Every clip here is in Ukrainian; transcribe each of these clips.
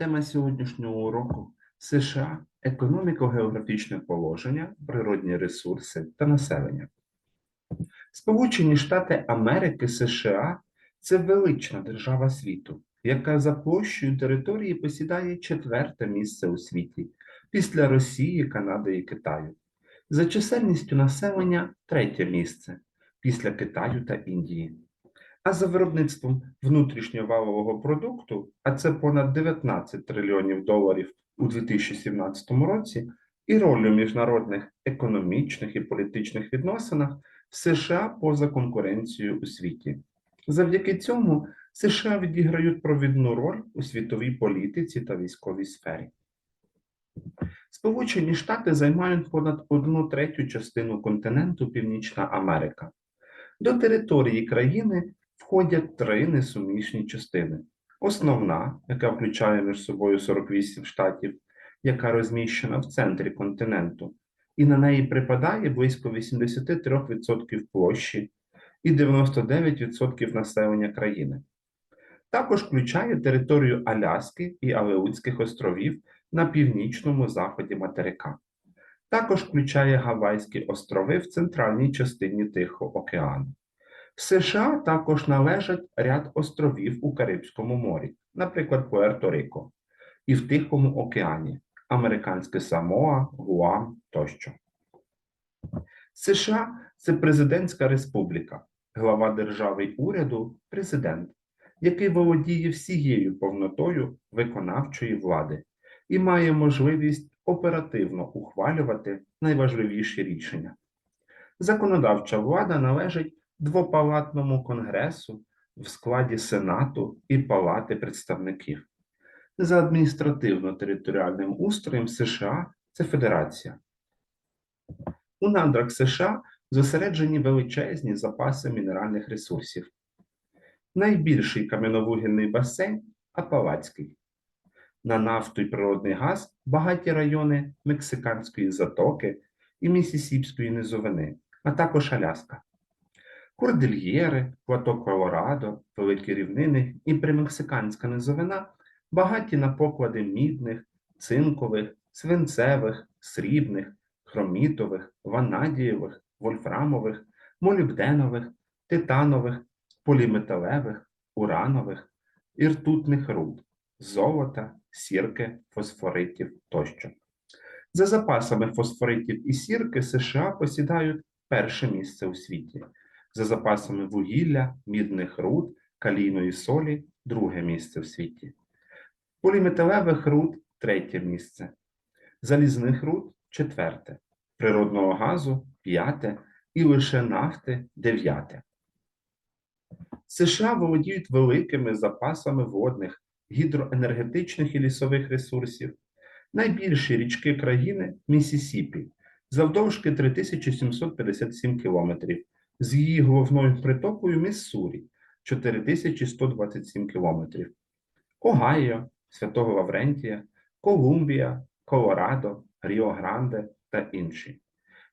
Тема сьогоднішнього уроку США, економіко-географічне положення, природні ресурси та населення. Сполучені Штати Америки США це велична держава світу, яка за площею території посідає четверте місце у світі після Росії, Канади і Китаю. За чисельністю населення третє місце після Китаю та Індії. А за виробництвом внутрішньовалового продукту, а це понад 19 трильйонів доларів у 2017 році, і роль міжнародних економічних і політичних відносинах США поза конкуренцією у світі. Завдяки цьому США відіграють провідну роль у світовій політиці та військовій сфері. Сполучені Штати займають понад одну третю частину континенту Північна Америка. До території країни входять три несуміжні частини. Основна, яка включає між собою 48 штатів, яка розміщена в центрі континенту, і на неї припадає близько 83% площі і 99% населення країни. Також включає територію Аляски і Алеутських островів на північному заході материка. Також включає Гавайські острови в центральній частині Тихого океану. США також належать ряд островів у Карибському морі, наприклад, Пуерто-Рико, і в Тихому океані, Американське Самоа, Гуам тощо. США це президентська республіка, глава держави й уряду президент, який володіє всією повнотою виконавчої влади і має можливість оперативно ухвалювати найважливіші рішення. Законодавча влада належить двопалатному конгресу в складі Сенату і Палати представників. За адміністративно-територіальним устроєм США це Федерація. У надрах США зосереджені величезні запаси мінеральних ресурсів. Найбільший кам'яновугільний басейн Апалацький. На нафту і природний газ багаті райони Мексиканської затоки і Місісіпської низовини, а також Аляска. Кордильєри, плато Колорадо, великі рівнини і примексиканська низовина багаті на поклади мідних, цинкових, свинцевих, срібних, хромітових, ванадієвих, вольфрамових, молібденових, титанових, поліметалевих, уранових і ртутних руд, золота, сірки, фосфоритів тощо. За запасами фосфоритів і сірки США посідають перше місце у світі за запасами вугілля, мідних руд, калійної солі друге місце в світі. Поліметалевих руд третє місце, залізних руд четверте, природного газу п'яте і лише нафти дев'яте. США володіють великими запасами водних, гідроенергетичних і лісових ресурсів. Найбільші річки країни Місісіпі завдовжки 3757 кілометрів з її головною притокою Міссурі 4127 км, Огайо, Святого Лаврентія, Колумбія, Колорадо, Ріо-Гранде та інші.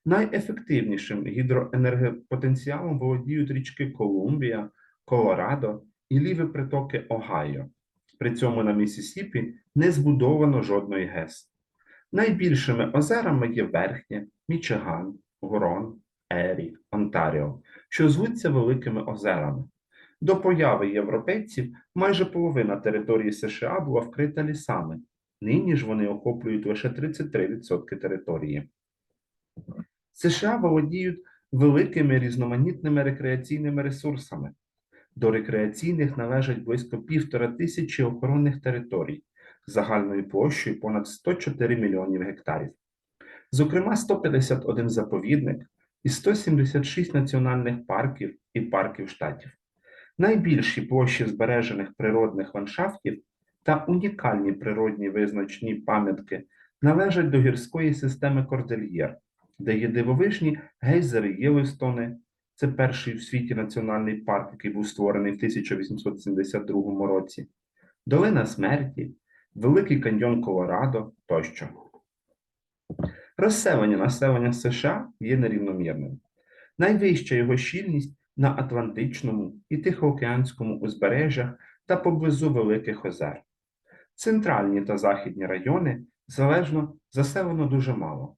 Найефективнішим гідроенергопотенціалом володіють річки Колумбія, Колорадо і ліві притоки Огайо. При цьому на Місісіпі не збудовано жодної ГЕС. Найбільшими озерами є Верхнє, Мічиган, Гурон, Ері, Онтаріо, що звуться Великими озерами. До появи європейців майже половина території США була вкрита лісами. Нині ж вони охоплюють лише 33% території. США володіють великими різноманітними рекреаційними ресурсами. До рекреаційних належать близько півтора тисячі охоронних територій загальною площею понад 104 мільйонів гектарів. Зокрема, 151 заповідник, і 176 національних парків і парків штатів. Найбільші площі збережених природних ландшафтів та унікальні природні визначні пам'ятки належать до гірської системи Кордельєр, де є дивовижні гейзери Єлистони, це перший в світі національний парк, який був створений в 1872 році, Долина Смерті, Великий каньйон Колорадо тощо. Розселення населення США є нерівномірним. Найвища його щільність на Атлантичному і Тихоокеанському узбережжях та поблизу Великих озер. Центральні та західні райони залежно заселено дуже мало.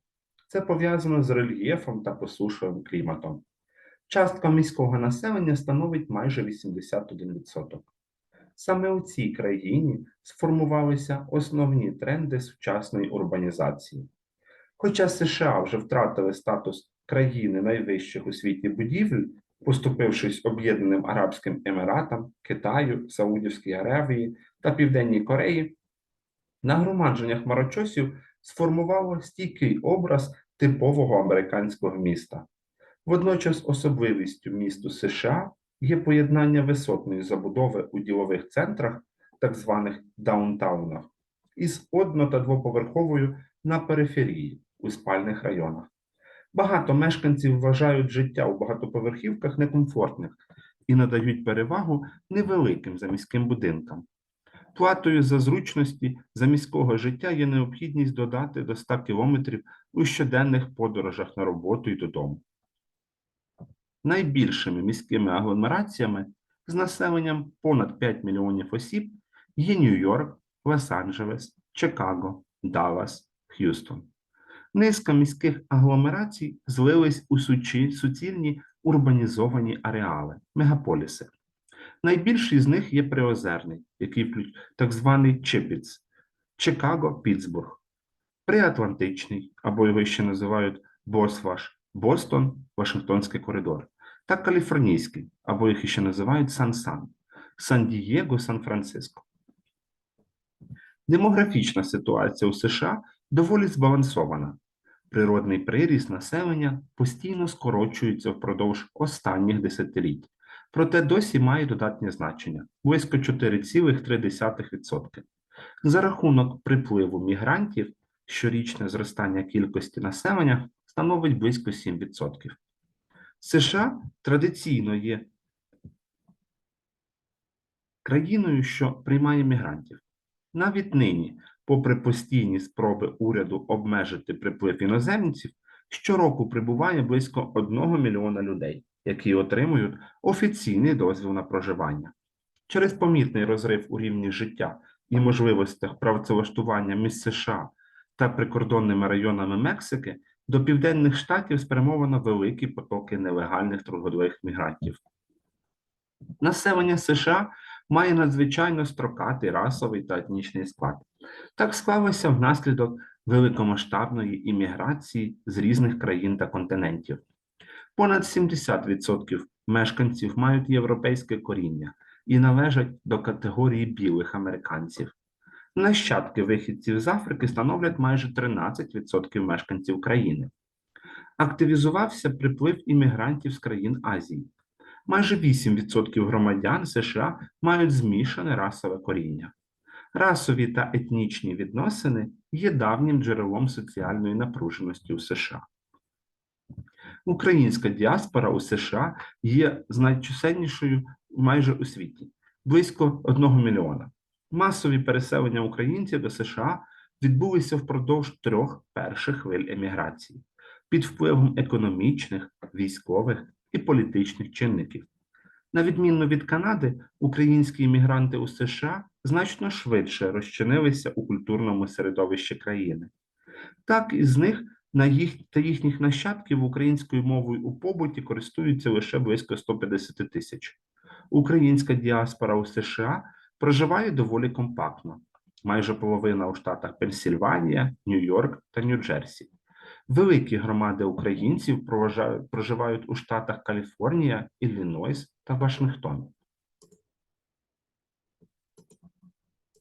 Це пов'язано з рельєфом та посушливим кліматом. Частка міського населення становить майже 81%. Саме у цій країні сформувалися основні тренди сучасної урбанізації. Хоча США вже втратили статус країни найвищих у світі будівель, поступившись Об'єднаним Арабським Еміратам, Китаю, Саудівській Аравії та Південній Кореї, нагромадження хмарочосів сформувало стійкий образ типового американського міста. Водночас особливістю місту США є поєднання висотної забудови у ділових центрах, так званих даунтаунах, із одно- та двоповерховою на периферії у спальних районах. Багато мешканців вважають життя у багатоповерхівках некомфортним і надають перевагу невеликим заміським будинкам. Платою за зручності заміського життя є необхідність додати до 100 кілометрів у щоденних подорожах на роботу і додому. Найбільшими міськими агломераціями з населенням понад 5 мільйонів осіб є Нью-Йорк, Лос-Анджелес, Чикаго, Даллас, Х'юстон. Низка міських агломерацій злились у сучі- суцільні урбанізовані ареали, мегаполіси. Найбільший з них є Приозерний, який так званий Чипіц, Чикаго, Пітсбург, Приатлантичний, або його ще називають Босваш, Бостон, Вашингтонський коридор, та Каліфорнійський, або їх ще називають Сан-Сан, Сан-Дієго, Сан-Франциско. Демографічна ситуація у США доволі збалансована. Природний приріст населення постійно скорочується впродовж останніх десятиліть, проте досі має додатнє значення близько 4,3%. За рахунок припливу мігрантів щорічне зростання кількості населення становить близько 7%. США традиційно є країною, що приймає мігрантів. Навіть нині, попри постійні спроби уряду обмежити приплив іноземців, щороку прибуває близько 1 мільйона людей, які отримують офіційний дозвіл на проживання. Через помітний розрив у рівні життя і можливостях працевлаштування між США та прикордонними районами Мексики до південних штатів спрямовано великі потоки нелегальних трудових мігрантів. Населення США має надзвичайно строкатий расовий та етнічний склад. Так склалося внаслідок великомасштабної імміграції з різних країн та континентів. Понад 70% мешканців мають європейське коріння і належать до категорії білих американців. Нащадки вихідців з Африки становлять майже 13% мешканців країни. Активізувався приплив іммігрантів з країн Азії. Майже 8% громадян США мають змішане расове коріння. Расові та етнічні відносини є давнім джерелом соціальної напруженості у США. Українська діаспора у США є найчисельнішою майже у світі близько 1 мільйона. Масові переселення українців до США відбулися впродовж трьох перших хвиль еміграції під впливом економічних, військових і політичних чинників. На відміну від Канади, українські іммігранти у США значно швидше розчинилися у культурному середовищі країни. Так, із них на їх та їхніх нащадків українською мовою у побуті користуються лише близько 150 тисяч. Українська діаспора у США проживає доволі компактно, майже половина у штатах Пенсільванія, Нью-Йорк та Нью-Джерсі. Великі громади українців проживають у штатах Каліфорнія, Іллінойс та Вашингтон.